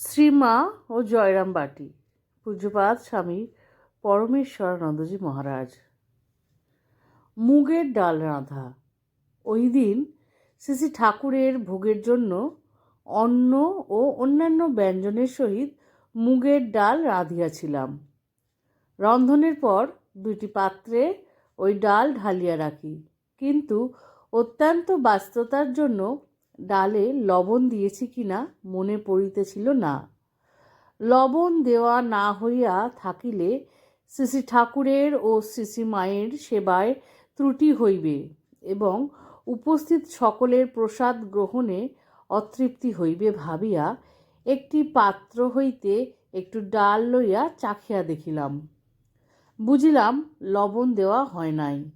শ্রীমা ও জয়রাম বাটি, পূজ্যপাদ স্বামী পরমেশ্বরানন্দজি মহারাজ। মুগের ডাল রাঁধা। ওই দিন শ্রী ঠাকুরের ভোগের জন্য অন্ন ও অন্যান্য ব্যঞ্জনের সহিত মুগের ডাল রাঁধিয়াছিলাম। রন্ধনের পর দুইটি পাত্রে ওই ডাল ঢালিয়া রাখি। কিন্তু অত্যন্ত ব্যস্ততার জন্য ডালে লবণ দিয়েছি কিনা মনে পড়িতেছিল না। লবণ দেওয়া না হইয়া থাকিলে শ্রী ঠাকুরের ও শ্রী মায়ের সেবায় ত্রুটি হইবে এবং উপস্থিত সকলের প্রসাদ গ্রহণে অতৃপ্তি হইবে ভাবিয়া একটি পাত্র হইতে একটু ডাল লইয়া চাখিয়া দেখিলাম। বুঝিলাম লবণ দেওয়া হয় নাই।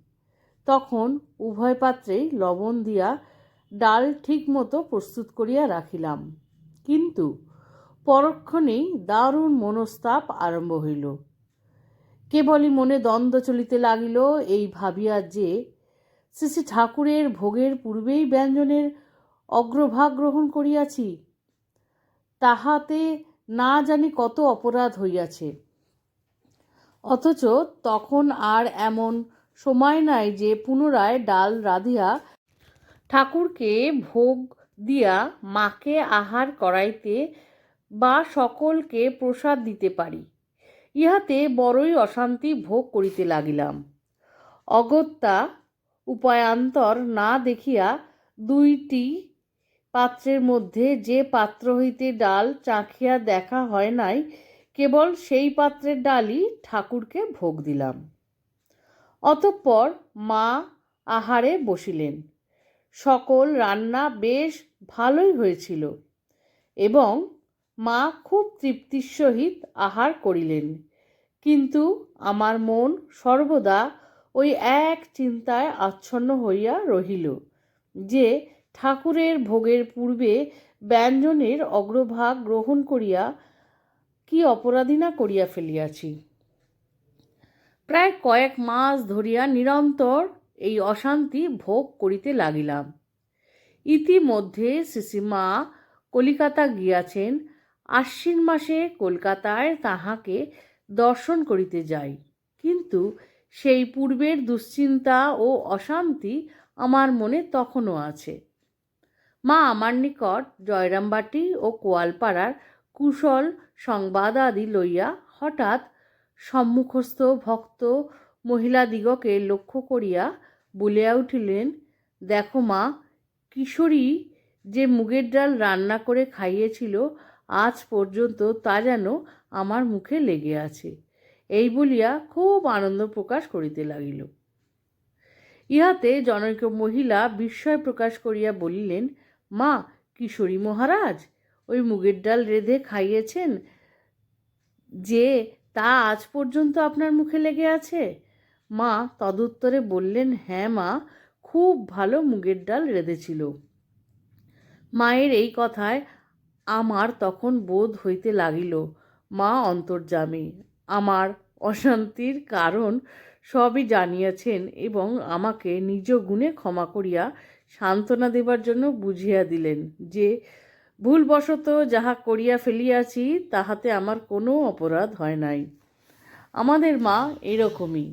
তখন উভয় পাত্রেই লবণ দিয়া ডাল ঠিকমতো প্রস্তুত করিয়া রাখিলাম। কিন্তু পরক্ষণেই দারুণ মনস্তাপ আরম্ভ হইল। কেবলই মনে দ্বন্দ্ব চলিতে লাগিল, এই ভাবিয়া যে শ্রী শ্রী ঠাকুরের ভোগের পূর্বেই ব্যঞ্জনের অগ্রভাগ গ্রহণ করিয়াছি, তাহাতে না জানি কত অপরাধ হইয়াছে। অথচ তখন আর এমন সময় নাই যে পুনরায় ডাল রাধিয়া ঠাকুরকে ভোগ দিয়া মাকে আহার করাইতে বা সকলকে প্রসাদ দিতে পারি। ইহাতে বড়ই অশান্তি ভোগ করিতে লাগিলাম। অগত্যা উপায়ান্তর না দেখিয়া দুইটি পাত্রের মধ্যে যে পাত্র হইতে ডাল চাখিয়া দেখা হয় নাই, কেবল সেই পাত্রের ডালই ঠাকুরকে ভোগ দিলাম। অতঃপর মা আহারে বসিলেন। সকল রান্না বেশ ভালোই হয়েছিল এবং মা খুব তৃপ্তির সহিত আহার করিলেন। কিন্তু আমার মন সর্বদা ওই এক চিন্তায় আচ্ছন্ন হইয়া রহিল যে ঠাকুরের ভোগের পূর্বে ব্যঞ্জনের অগ্রভাগ গ্রহণ করিয়া কি অপরাধী না করিয়া ফেলিয়াছি। প্রায় কয়েক মাস ধরিয়া নিরন্তর এই অশান্তি ভোগ করিতে লাগিলাম। ইতিমধ্যে শ্রীশ্রীমা কলিকাতা গিয়াছেন, আশ্বিন মাসে কলকাতায় তাহাকে দর্শন করিতে যাই। কিন্তু সেই পূর্বের দুশ্চিন্তা ও অশান্তি আমার মনে তখনও আছে। মা আমার নিকট জয়রামবাটি ও কোয়ালপাড়ার কুশল সংবাদ আদি লইয়া হঠাৎ সম্মুখস্থ ভক্ত মহিলাদিগকে লক্ষ্য করিয়া বলিয়া উঠিলেন, দেখো মা, কিশোরী যে মুগের ডাল রান্না করে খাইয়েছিল, আজ পর্যন্ত তা যেন আমার মুখে লেগে আছে। এই বলিয়া খুব আনন্দ প্রকাশ করিতে লাগিল। ইহাতে জনৈক মহিলা বিস্ময় প্রকাশ করিয়া বলিলেন, মা, কিশোরী মহারাজ, ওই মুগের ডাল রেঁধে খাইয়েছেন, যে তা আজ পর্যন্ত আপনার মুখে লেগে আছে? মা তদুত্তরে বললেন হ্যাঁ মা, খুব ভালো মুগের ডাল রেঁধেছিল। মায়ের এই কথায় আমার তখন বোধ হইতে লাগিল, মা অন্তর্যামী। আমার অশান্তির কারণ সবই জানিয়াছেন এবং আমাকে নিজ গুণে ক্ষমা করিয়া সান্ত্বনা দেবার জন্য বুঝিয়া দিলেন যে, ভুলবশত যাহা করিয়া ফেলিয়াছি, তাহাতে আমার কোনো অপরাধ হয় নাই। আমাদের মা এরকমই।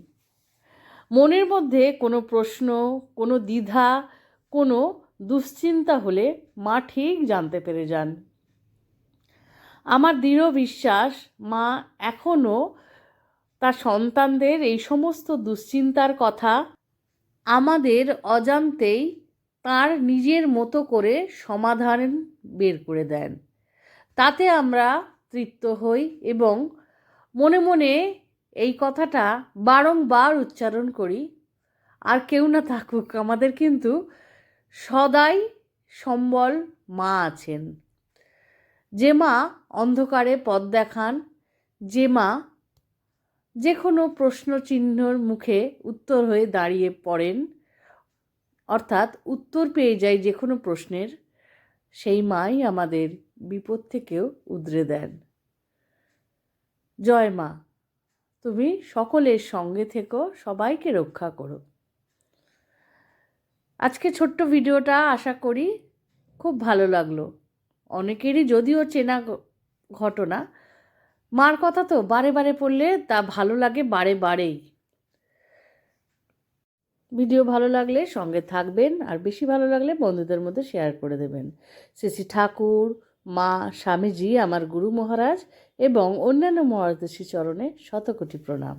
মনের মধ্যে কোনো প্রশ্ন, কোনো দ্বিধা, কোনো দুশ্চিন্তা হলে মা ঠিক জানতে পেরে যান। আমার দৃঢ় বিশ্বাস, মা এখনও তার সন্তানদের এই সমস্ত দুশ্চিন্তার কথা আমাদের অজান্তেই তার নিজের মতো করে সমাধান বের করে দেন। তাতে আমরা তৃপ্ত হই এবং মনে মনে এই কথাটা বারংবার উচ্চারণ করি। আর কেউ না থাকুক, আমাদের কিন্তু সদাই সম্বল মা আছেন। যে মা অন্ধকারে পথ দেখান, যে মা যে কোনো প্রশ্ন চিহ্নর মুখে উত্তর হয়ে দাঁড়িয়ে পড়েন, অর্থাৎ উত্তর পেয়ে যায় যে কোনো প্রশ্নের, সেই মাই আমাদের বিপদ থেকেও উদ্রে দেন। জয় মা। তুমি সকলের সঙ্গে থেকো, সবাইকে রক্ষা করো। আজকে ছোট্ট ভিডিওটা আশা করি খুব ভালো লাগল। অনেকেরই যদিও চেনা ঘটনা। মার কথা তো বারে বারে পড়লে তা ভালো লাগে বারে বারেই। ভিডিও ভালো লাগলে সঙ্গে থাকবেন আর বেশি ভালো লাগলে বন্ধুদের মধ্যে শেয়ার করে দেবেন। শ্রী ঠাকুর মা স্বামীজি আমার গুরু মহারাজ এবং অন্যান্য মহারাজের চরণে শতকোটি প্রণাম।